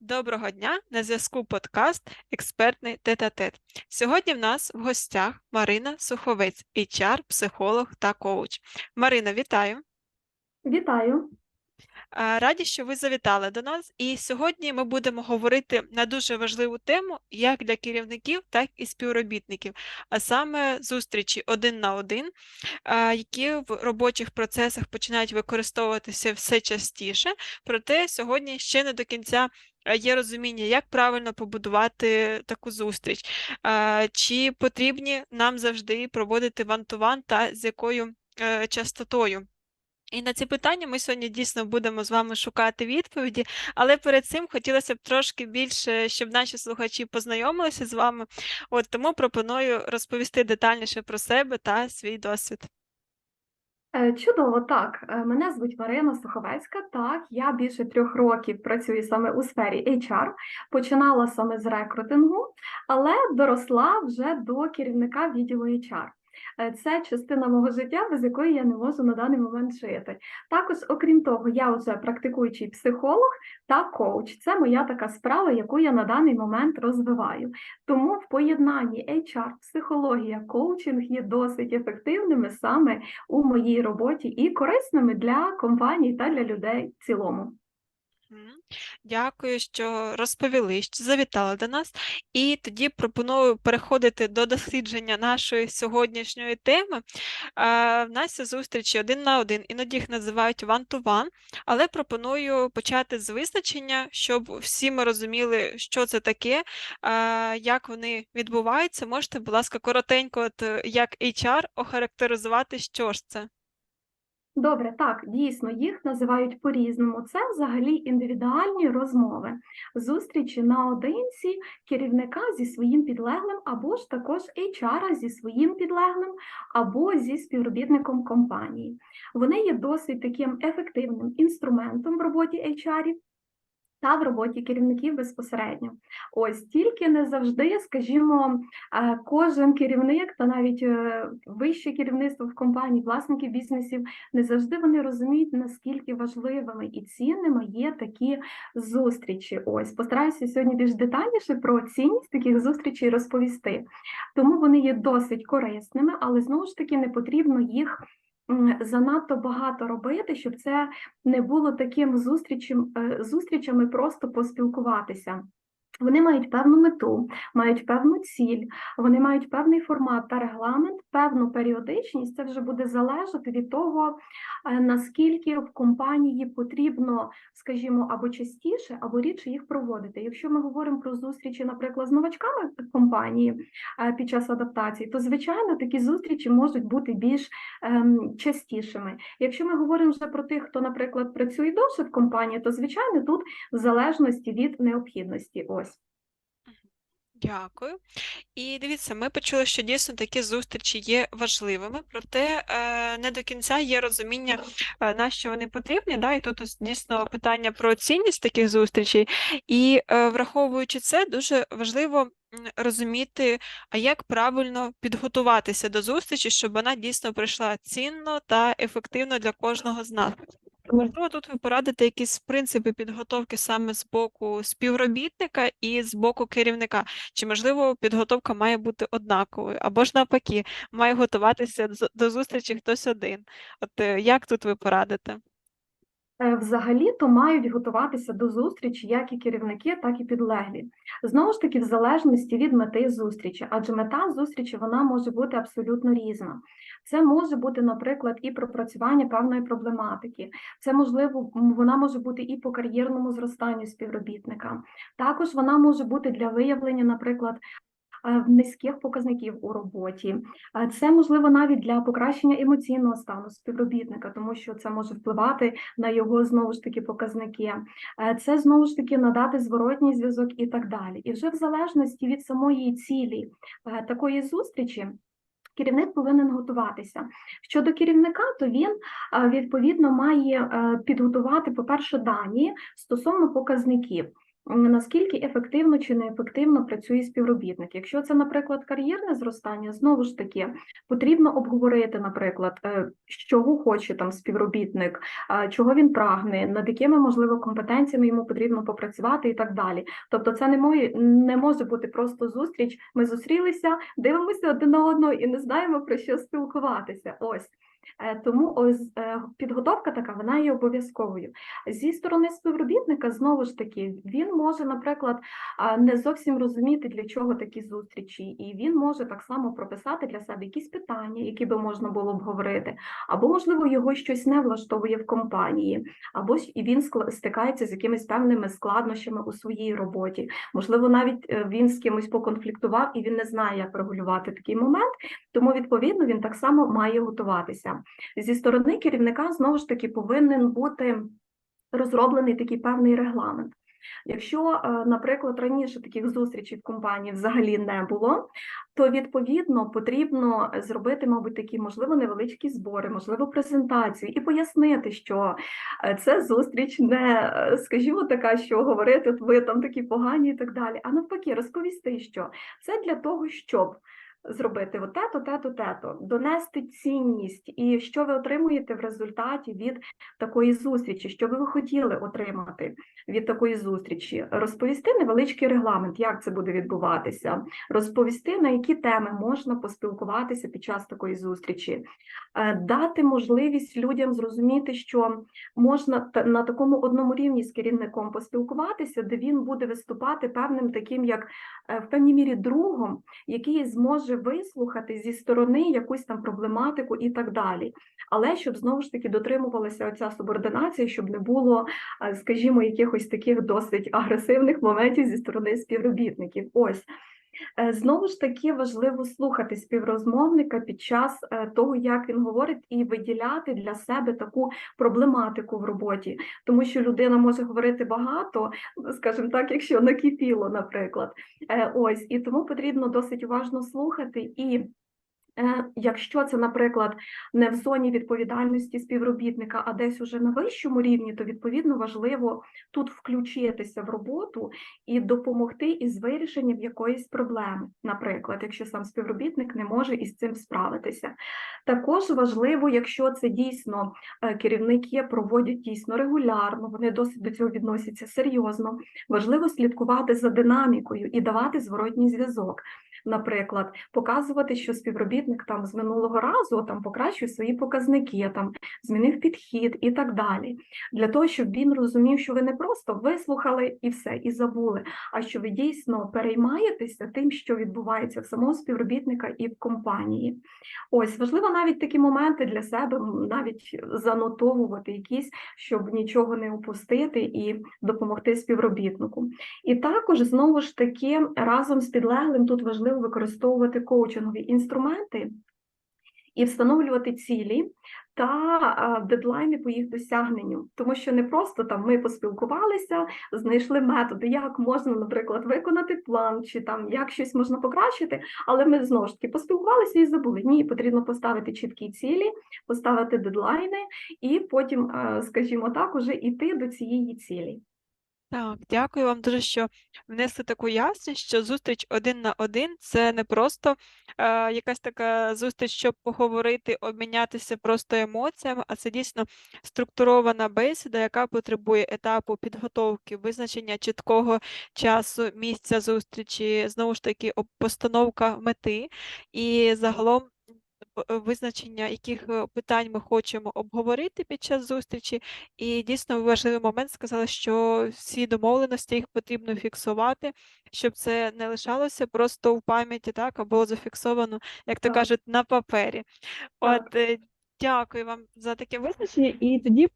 Доброго дня! На зв'язку подкаст Експертний тет-а-тет. Сьогодні в нас в гостях Марина Суховець, HR, психолог та коуч. Марина, вітаю! Вітаю. Раді, що ви завітали до нас. І сьогодні ми будемо говорити на дуже важливу тему як для керівників, так і співробітників, а саме зустрічі один на один, які в робочих процесах починають використовуватися все частіше. Проте сьогодні ще не до кінця е, є розуміння, як правильно побудувати таку зустріч, чи потрібні нам завжди проводити ван-ту-ван та з якою е, частотою. І на ці питання ми сьогодні дійсно будемо з вами шукати відповіді, але перед цим хотілося б трошки більше, щоб наші слухачі познайомилися з вами. От тому пропоную розповісти детальніше про себе та свій досвід. Е, Чудово, так. Е, Мене звуть Марина Суховецька. Так, я більше трьох років працюю саме у сфері HR. Починала саме з рекрутингу, але доросла вже до керівника відділу HR. Е, Це частина мого життя, без якої я не можу на даний момент жити. Також, окрім того, я вже практикуючий психолог та коуч. Це моя така справа, яку я на даний момент розвиваю. Тому в поєднанні HR, психологія, коучинг є досить ефективними саме у моїй роботі і корисними для компаній та для людей в цілому. Дякую, що розповіли, що завітали до нас. І тоді пропоную переходити до дослідження нашої сьогоднішньої теми. Е, В нас зустрічі один на один, іноді їх називають one-to-one, але пропоную почати з визначення, щоб всі ми розуміли, що це таке, е, як вони відбуваються. Можете, будь ласка, коротенько, от, як HR, охарактеризувати, що ж це? Добре, так, дійсно, їх називають по-різному. Це взагалі індивідуальні розмови, зустрічі наодинці керівника зі своїм підлеглим, або ж також HR зі своїм підлеглим, або зі співробітником компанії. Вони є досить таким ефективним інструментом в роботі HR, та в роботі керівників безпосередньо. Ось тільки не завжди, скажімо, е, кожен керівник та навіть е, вище керівництво в компанії, власники бізнесів, не завжди вони розуміють, наскільки важливими і цінними є такі зустрічі. Ось постараюся сьогодні більш детальніше про цінність таких зустрічей розповісти. Тому вони є досить корисними, але знову ж таки не потрібно їх занадто багато робити, щоб це не було таким зустрічем, е, зустрічами просто поспілкуватися. Вони мають певну мету, мають певну ціль, вони мають певний формат та регламент, певну періодичність. Це вже буде залежати від того, е, наскільки в компанії потрібно, скажімо, або частіше, або рідше їх проводити. Якщо ми говоримо про зустрічі, наприклад, з новачками компанії е, під час адаптації, то звичайно такі зустрічі можуть бути більш ем, частішими. Якщо ми говоримо вже про тих, хто, наприклад, працює довше в компанії, то звичайно тут в залежності від необхідності. Ось. Дякую. І дивіться, ми почули, що дійсно такі зустрічі є важливими, проте е, не до кінця є розуміння, е, на що вони потрібні. Да? І тут дійсно питання про цінність таких зустрічей. І е, враховуючи це, дуже важливо розуміти, а як правильно підготуватися до зустрічі, щоб вона дійсно прийшла цінно та ефективно для кожного з нас. Можливо, тут ви порадите якісь принципи підготовки саме з боку співробітника і з боку керівника. Чи, можливо, підготовка має бути однаковою, або ж навпаки, має готуватися до зустрічі хтось один. От е, як тут ви порадите? Е, Взагалі-то мають готуватися до зустрічі як і керівники, так і підлеглі. Знову ж таки, в залежності від мети зустрічі, адже мета зустрічі вона може бути абсолютно різна. Це може бути, наприклад, і пропрацювання певної проблематики. Це можливо, вона може бути і по кар'єрному зростанню співробітника. Також вона може бути для виявлення, наприклад. Низьких показників у роботі, це можливо навіть для покращення емоційного стану співробітника, тому що це може впливати на його знову ж таки показники. Це знову ж таки надати зворотній зв'язок і так далі. І вже в залежності від самої цілі такої зустрічі. Керівник повинен готуватися. Щодо керівника, то він відповідно має підготувати, по-перше, дані стосовно показників. Наскільки ефективно чи неефективно працює співробітник. Якщо це, наприклад, кар'єрне зростання, знову ж таки потрібно обговорити, наприклад, е, чого хоче там співробітник, чого він прагне, над якими можливо компетенціями йому потрібно попрацювати і так далі. Тобто, це не може, не може бути просто зустріч. Ми зустрілися, дивимося один на одного і не знаємо про що спілкуватися. Ось. Е, Тому ось е, підготовка така вона є обов'язковою. Зі сторони співробітника, знову ж таки, він може, наприклад, не зовсім розуміти, для чого такі зустрічі, і він може так само прописати для себе якісь питання, які би можна було обговорити, або, можливо, його щось не влаштовує в компанії, або він стикається з якимись певними складнощами у своїй роботі. Можливо, навіть е, він з кимось поконфліктував і він не знає, як регулювати такий момент, тому відповідно він так само має готуватися. Зі сторони керівника знову ж таки повинен бути розроблений такий певний регламент. Якщо, е, наприклад, раніше таких зустрічей в компанії взагалі не було, то відповідно потрібно зробити, мабуть, такі, можливо, невеличкі збори, можливо, презентації і пояснити, що е, це зустріч не, е, скажімо, така, що говорити, ви там такі погані і так далі, а навпаки, розповісти, що це для того, щоб зробити отето, тето, тето, донести цінність. І що ви отримуєте в результаті від такої зустрічі, що би ви хотіли отримати від такої зустрічі, розповісти невеличкий регламент, як це буде відбуватися, розповісти, на які теми можна поспілкуватися під час такої зустрічі, е, дати можливість людям зрозуміти, що можна на такому одному рівні з керівником поспілкуватися, де він буде виступати певним таким, як е, в певній мірі другом, який зможе вислухати зі сторони якусь там проблематику і так далі. Але щоб знову ж таки дотримувалася оця субординація, щоб не було, е, скажімо, якихось таких досить агресивних моментів зі сторони співробітників. Ось. Е, Знову ж таки важливо слухати співрозмовника під час е, того, як він говорить, і виділяти для себе таку проблематику в роботі, тому що людина може говорити багато, скажімо так, якщо накипіло, наприклад. Е, Ось і тому потрібно досить уважно слухати і. Е, Якщо це, наприклад, не в зоні відповідальності співробітника, а десь уже на вищому рівні, то відповідно важливо тут включитися в роботу і допомогти із вирішенням якоїсь проблеми, наприклад, якщо сам співробітник не може із цим справитися. Також важливо, якщо це дійсно е, керівники проводять дійсно регулярно, вони досить до цього відносяться серйозно. Важливо слідкувати за динамікою і давати зворотній зв'язок. Наприклад, показувати, що співробітник там з минулого разу там покращує свої показники, там змінив підхід і так далі, для того, щоб він розумів, що ви не просто вислухали і все, і забули, а що ви дійсно переймаєтеся тим, що відбувається в самого співробітника і в компанії. Ось важливо навіть такі моменти для себе навіть занотовувати якісь, щоб нічого не упустити і допомогти співробітнику. І також знову ж таки разом з підлеглим тут важливо використовувати коучингові інструменти і встановлювати цілі та дедлайни по їх досягненню, тому що не просто там ми поспілкувалися, знайшли методи, як можна, наприклад, виконати план, чи там як щось можна покращити, але ми знову ж таки поспілкувалися і забули. Ні, потрібно поставити чіткі цілі, поставити дедлайни, і потім, скажімо так, уже йти до цієї цілі. Так, дякую вам дуже, що внесли таку ясність, що зустріч один на один це не просто е, якась така зустріч, щоб поговорити, обмінятися просто емоціями, а це дійсно структурована бесіда, яка потребує етапу підготовки, визначення чіткого часу, місця зустрічі, знову ж таки, постановка мети і загалом. П- Визначення, яких е, питань ми хочемо обговорити під час зустрічі, і дійсно важливий момент сказали, що всі домовленості їх потрібно фіксувати, щоб це не лишалося просто в пам'яті, так, або зафіксовано, як то кажуть, на папері. От, е, дякую вам за таке визначення. І тоді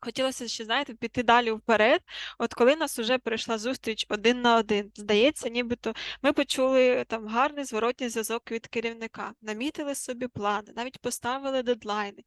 хотілося ще, знаєте, піти далі вперед. От коли нас уже прийшла зустріч один на один, здається, нібито ми почули там гарний зворотній зв'язок від керівника, намітили собі плани, навіть поставили дедлайни,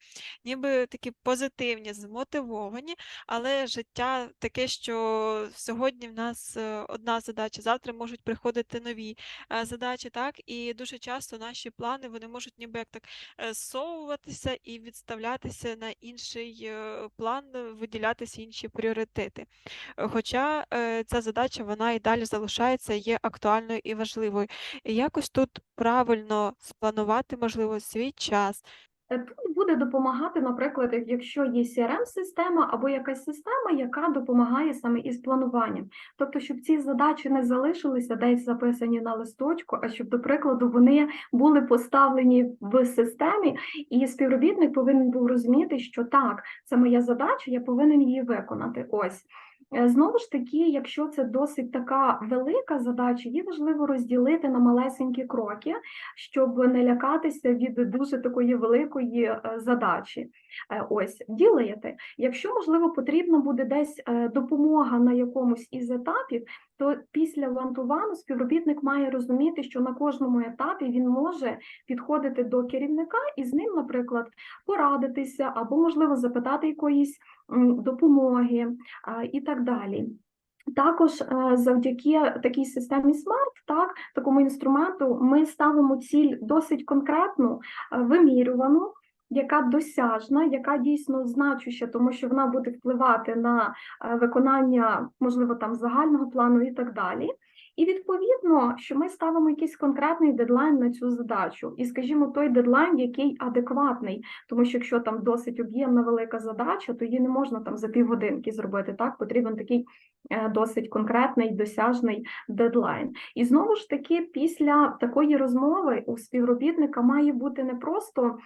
ніби такі позитивні, змотивовані, але життя таке, що сьогодні в нас е, одна задача, завтра можуть приходити нові е, задачі, так, і дуже часто наші плани вони можуть ніби як так е, зсовуватися і відставлятися на інший план виділятися інші пріоритети. Е, Хоча е, ця задача вона і далі залишається, є актуальною і важливою. Якось тут правильно спланувати, можливо, свій час. Буде допомагати, наприклад, якщо є CRM-система або якась система, яка допомагає саме із плануванням. Тобто, щоб ці задачі не залишилися десь записані на листочку, а щоб, до прикладу, вони були поставлені в системі, і співробітник повинен був розуміти, що так, це моя задача, я повинен її виконати. Ось. Е, Знову ж таки, якщо це досить така велика задача, її важливо розділити на малесенькі кроки, щоб не лякатися від дуже такої великої е, задачі. Е, Ось ділити. Якщо можливо потрібна буде десь допомога на якомусь із етапів, то після вантувану співробітник має розуміти, що на кожному етапі він може підходити до керівника і з ним, наприклад, порадитися або можливо запитати якоїсь допомоги і так далі. Також е, завдяки такій системі SMART, так, такому інструменту, ми ставимо ціль досить конкретну, е, вимірювану, яка досяжна, яка дійсно значуща, тому що вона буде впливати на е, виконання, можливо, там загального плану і так далі. І відповідно, що ми ставимо якийсь конкретний дедлайн на цю задачу, і скажімо, той дедлайн, який адекватний, тому що якщо там досить об'ємна велика задача, то її не можна там за півгодинки зробити. Так потрібен такий е, досить конкретний досяжний дедлайн. І знову ж таки, після такої розмови у співробітника має бути не просто.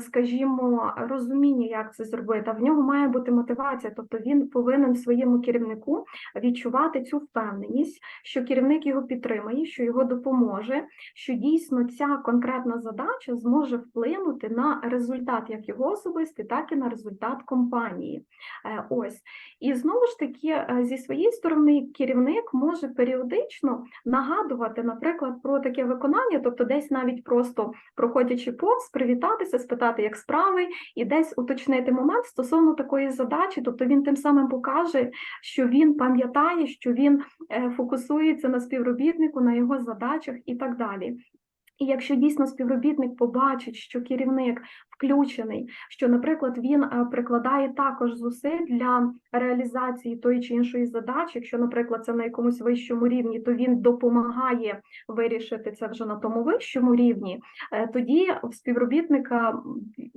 Скажімо, розуміння, як це зробити, а в нього має бути мотивація, тобто він повинен своєму керівнику відчувати цю впевненість, що керівник його підтримає, що його допоможе, що дійсно ця конкретна задача зможе вплинути на результат як його особистий, так і на результат компанії. Е, Ось. І знову ж таки, е, зі своєї сторони, керівник може періодично нагадувати, наприклад, про таке виконання, тобто десь навіть просто проходячи повз, привітатися, спитати, як справи, і десь уточнити момент стосовно такої задачі, тобто він тим самим покаже, що він пам'ятає, що він е, фокусується на співробітнику, на його задачах і так далі. І якщо дійсно співробітник побачить, що керівник включений, що, наприклад, він е, прикладає також зусиль для реалізації тої чи іншої задачі, якщо, наприклад, це на якомусь вищому рівні, то він допомагає вирішити це вже на тому вищому рівні, е, тоді в співробітника,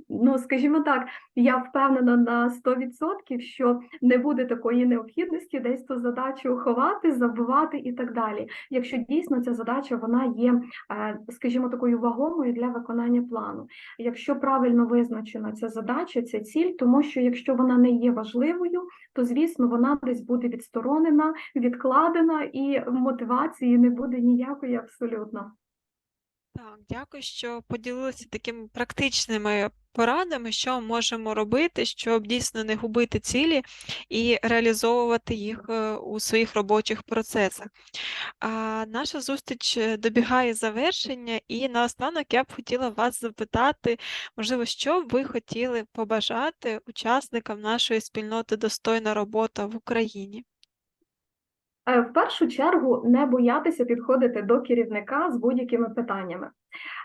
ну скажімо так, я впевнена на 100%, що не буде такої необхідності десь ту задачу ховати, забувати і так далі. Якщо дійсно ця задача вона є, е, скажімо, такою вагомою для виконання плану. Якщо правильно визначена ця задача, ця ціль, тому що якщо вона не є важливою, то звісно вона десь буде відсторонена, відкладена, і мотивації не буде ніякої абсолютно. Так, дякую, що поділилися такими практичними порадами, що можемо робити, щоб дійсно не губити цілі і реалізовувати їх е, у своїх робочих процесах. А наша зустріч е, добігає завершення, і наостанок я б хотіла вас запитати, можливо, що б ви хотіли побажати учасникам нашої спільноти Достойна робота в Україні? Е, В першу чергу не боятися підходити до керівника з будь-якими питаннями.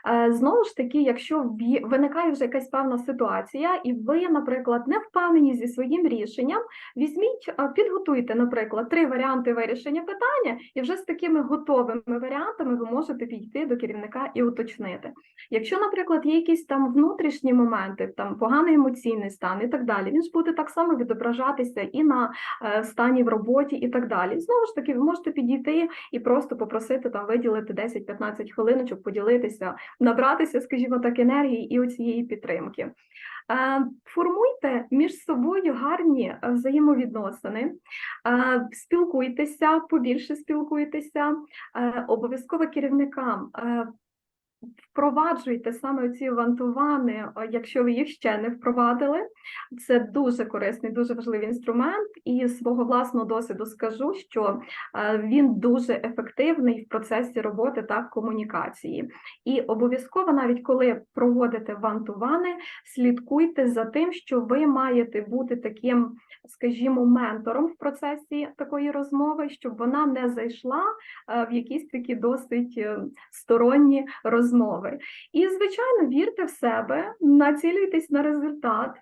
Е, Знову ж таки, якщо виникає вже якась певна ситуація, і ви, наприклад, не впевнені зі своїм рішенням, візьміть, е, підготуйте, наприклад, три варіанти вирішення питання, і вже з такими готовими варіантами ви можете підійти до керівника і уточнити. Якщо, наприклад, є якісь там внутрішні моменти, там поганий емоційний стан і так далі, він ж буде так само відображатися і на е, стані в роботі, і так далі. Знову ж таки, ви можете підійти і просто попросити там виділити 10-15 хвилиночок, поділитися, набратися, скажімо так, енергії і оцієї підтримки. Е, Формуйте між собою гарні е, взаємовідносини, е, спілкуйтеся, побільше спілкуйтеся, обов'язково керівникам. Впроваджуйте саме ці вантувани, е, якщо ви їх ще не впровадили. Це дуже корисний, дуже важливий інструмент, і з свого власного досвіду скажу, що е, він дуже ефективний в процесі роботи та комунікації. І обов'язково, навіть коли проводите вантувани, слідкуйте за тим, що ви маєте бути таким, скажімо, ментором в процесі такої розмови, щоб вона не зайшла е, в якісь такі досить сторонні розмови. І, звичайно, вірте в себе, націлюйтесь на результат.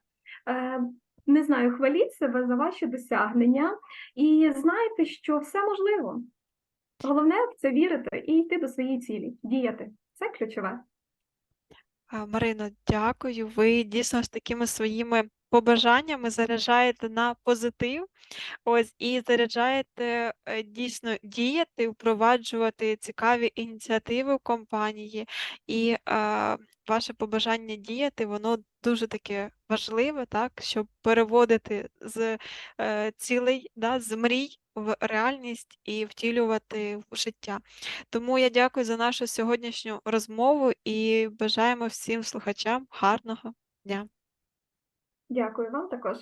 Е, не знаю, хваліть себе за ваші досягнення і знайте, що все можливо. Головне це вірити і йти до своєї цілі, діяти. Це ключове. Марина, дякую. Ви дійсно з такими своїми побажаннями заряджаєте на позитив. Ось і заряджаєте е, дійсно діяти, впроваджувати цікаві ініціативи в компанії. І е, ваше побажання діяти, воно дуже таке важливе, так, щоб переводити з е, цілей, да, з мрій в реальність і втілювати в життя. Тому я дякую за нашу сьогоднішню розмову і бажаємо всім слухачам гарного дня. Дякую вам також.